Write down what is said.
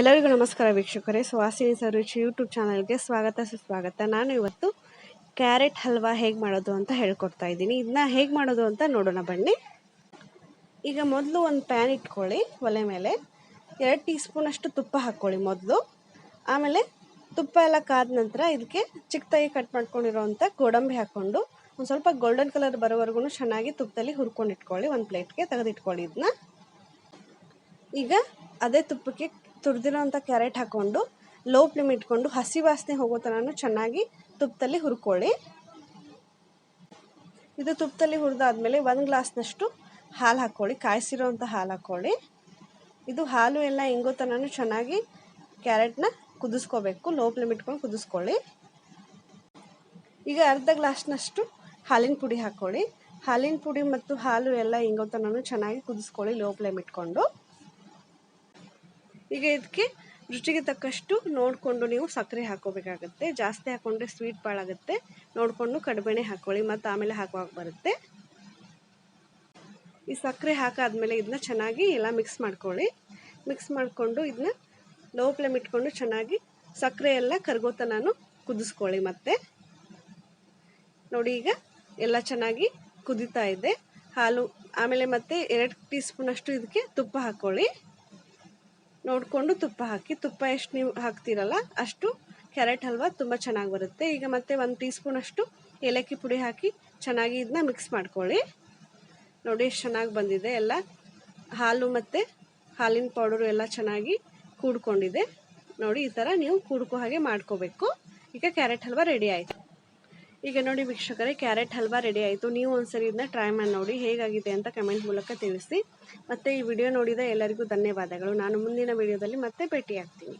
ಎಲ್ಲರಿಗೂ ನಮಸ್ಕಾರ ವೀಕ್ಷಕರೇ. ಸುವಾಸಿನಿ ಸರುಚಿ ಯೂಟ್ಯೂಬ್ ಚಾನಲ್ಗೆ ಸ್ವಾಗತ, ಸುಸ್ವಾಗತ. ನಾನು ಇವತ್ತು ಕ್ಯಾರೆಟ್ ಹಲ್ವಾ ಹೇಗೆ ಮಾಡೋದು ಅಂತ ಹೇಳ್ಕೊಡ್ತಾ ಇದ್ದೀನಿ. ಇದನ್ನ ಹೇಗೆ ಮಾಡೋದು ಅಂತ ನೋಡೋಣ ಬನ್ನಿ. ಈಗ ಮೊದಲು ಒಂದು ಪ್ಯಾನ್ ಇಟ್ಕೊಳ್ಳಿ, ಒಲೆ ಮೇಲೆ. ಎರಡು ಟೀ ಸ್ಪೂನಷ್ಟು ತುಪ್ಪ ಹಾಕ್ಕೊಳ್ಳಿ ಮೊದಲು. ಆಮೇಲೆ ತುಪ್ಪ ಎಲ್ಲ ಕಾದ ನಂತರ ಇದಕ್ಕೆ ಚಿಕ್ಕದಾಗಿ ಕಟ್ ಮಾಡ್ಕೊಂಡಿರೋವಂಥ ಗೋಡಂಬಿ ಹಾಕ್ಕೊಂಡು ಒಂದು ಸ್ವಲ್ಪ ಗೋಲ್ಡನ್ ಕಲರ್ ಬರೋವರೆಗೂ ಚೆನ್ನಾಗಿ ತುಪ್ಪದಲ್ಲಿ ಹುರ್ಕೊಂಡು ಇಟ್ಕೊಳ್ಳಿ. ಒಂದು ಪ್ಲೇಟ್ಗೆ ತೆಗೆದಿಟ್ಕೊಳ್ಳಿ ಇದನ್ನ ಈಗ ಅದೇ ತುಪ್ಪಕ್ಕೆ ತುರಿದಿರೋಂಥ ಕ್ಯಾರೆಟ್ ಹಾಕ್ಕೊಂಡು ಲೋ ಫ್ಲೇಮ್ ಇಟ್ಕೊಂಡು ಹಸಿ ವಾಸನೆ ಹೋಗೋ ಥರನೂ ಚೆನ್ನಾಗಿ ತುಪ್ಪದಲ್ಲಿ ಹುರ್ಕೊಳ್ಳಿ. ಇದು ತುಪ್ಪದಲ್ಲಿ ಹುರಿದಾದ್ಮೇಲೆ ಒಂದು ಗ್ಲಾಸ್ನಷ್ಟು ಹಾಲು ಹಾಕ್ಕೊಳ್ಳಿ ಕಾಯಿಸಿರೋಂಥ ಹಾಲು ಹಾಕ್ಕೊಳ್ಳಿ ಇದು ಹಾಲು ಎಲ್ಲ ಹೆಂಗೋ ತನೂ ಚೆನ್ನಾಗಿ ಕ್ಯಾರೆಟ್ನ ಕುದಿಸ್ಕೋಬೇಕು ಲೋ ಫ್ಲೇಮ್ ಇಟ್ಕೊಂಡು ಕುದಿಸ್ಕೊಳ್ಳಿ. ಈಗ ಅರ್ಧ ಗ್ಲಾಸ್ನಷ್ಟು ಹಾಲಿನ ಪುಡಿ ಹಾಕ್ಕೊಳ್ಳಿ ಹಾಲಿನ ಪುಡಿ ಮತ್ತು ಹಾಲು ಎಲ್ಲ ಹೆಂಗೋ ತನೂ ಚೆನ್ನಾಗಿ ಕುದಿಸ್ಕೊಳ್ಳಿ ಲೋ ಫ್ಲೇಮ್ ಇಟ್ಕೊಂಡು. ಈಗ ಇದಕ್ಕೆ ರುಚಿಗೆ ತಕ್ಕಷ್ಟು ನೋಡಿಕೊಂಡು ನೀವು ಸಕ್ಕರೆ ಹಾಕೋಬೇಕಾಗತ್ತೆ. ಜಾಸ್ತಿ ಹಾಕ್ಕೊಂಡ್ರೆ ಸ್ವೀಟ್ ಪಾಳಾಗುತ್ತೆ. ನೋಡಿಕೊಂಡು ಕಡಿಮೆನೆ ಹಾಕ್ಕೊಳ್ಳಿ ಮತ್ತು ಆಮೇಲೆ ಹಾಕುವಾಗ ಬರುತ್ತೆ. ಈ ಸಕ್ಕರೆ ಹಾಕಾದ್ಮೇಲೆ ಇದನ್ನ ಚೆನ್ನಾಗಿ ಎಲ್ಲ ಮಿಕ್ಸ್ ಮಾಡ್ಕೊಳ್ಳಿ. ಮಿಕ್ಸ್ ಮಾಡಿಕೊಂಡು ಇದನ್ನ ಲೋ ಫ್ಲೇಮ್ ಇಟ್ಕೊಂಡು ಚೆನ್ನಾಗಿ ಸಕ್ಕರೆ ಎಲ್ಲ ಕರ್ಗೋತ ನಾನು ಕುದಿಸ್ಕೊಳ್ಳಿ ಮತ್ತೆ. ನೋಡಿ ಈಗ ಎಲ್ಲ ಚೆನ್ನಾಗಿ ಕುದೀತಾ ಇದೆ. ಹಾಲು ಆಮೇಲೆ ಮತ್ತೆ ಎರಡು ಟೀ ಸ್ಪೂನಷ್ಟು ಇದಕ್ಕೆ ತುಪ್ಪ ಹಾಕ್ಕೊಳ್ಳಿ ನೋಡಿಕೊಂಡು ತುಪ್ಪ ಹಾಕಿ, ತುಪ್ಪ ಎಷ್ಟು ನೀವು ಹಾಕ್ತೀರಲ್ಲ ಅಷ್ಟು ಕ್ಯಾರೆಟ್ ಹಲ್ವಾ ತುಂಬ ಚೆನ್ನಾಗಿ ಬರುತ್ತೆ. ಈಗ ಮತ್ತೆ ಒಂದು ಟೀ ಸ್ಪೂನಷ್ಟು ಏಲಕ್ಕಿ ಪುಡಿ ಹಾಕಿ ಚೆನ್ನಾಗಿ ಇದನ್ನ ಮಿಕ್ಸ್ ಮಾಡ್ಕೊಳ್ಳಿ. ನೋಡಿ ಎಷ್ಟು ಚೆನ್ನಾಗಿ ಬಂದಿದೆ ಎಲ್ಲ. ಹಾಲು ಮತ್ತು ಹಾಲಿನ ಪೌಡರು ಎಲ್ಲ ಚೆನ್ನಾಗಿ ಕೂಡ್ಕೊಂಡಿದೆ. ನೋಡಿ ಈ ಥರ ನೀವು ಕೂಡ್ಕೋ ಹಾಗೆ ಮಾಡ್ಕೋಬೇಕು. ಈಗ ಕ್ಯಾರೆಟ್ ಹಲ್ವಾ ರೆಡಿ ಆಯಿತು. ಈಗ ನೋಡಿ ವೀಕ್ಷಕರೇ, ಕ್ಯಾರೆಟ್ ಹಲ್ವಾ ರೆಡಿ ಆಯಿತು. ನೀವು ಒಂದ್ಸರಿ ಇದನ್ನ ಟ್ರೈ ಮಾಡಿ ನೋಡಿ ಹೇಗಾಗಿದೆ ಅಂತ ಕಮೆಂಟ್ ಮೂಲಕ ತಿಳಿಸಿ. ಮತ್ತು ಈ ವಿಡಿಯೋ ನೋಡಿದ ಎಲ್ಲರಿಗೂ ಧನ್ಯವಾದಗಳು. ನಾನು ಮುಂದಿನ ವಿಡಿಯೋದಲ್ಲಿ ಮತ್ತೆ ಭೇಟಿಯಾಗ್ತೀನಿ.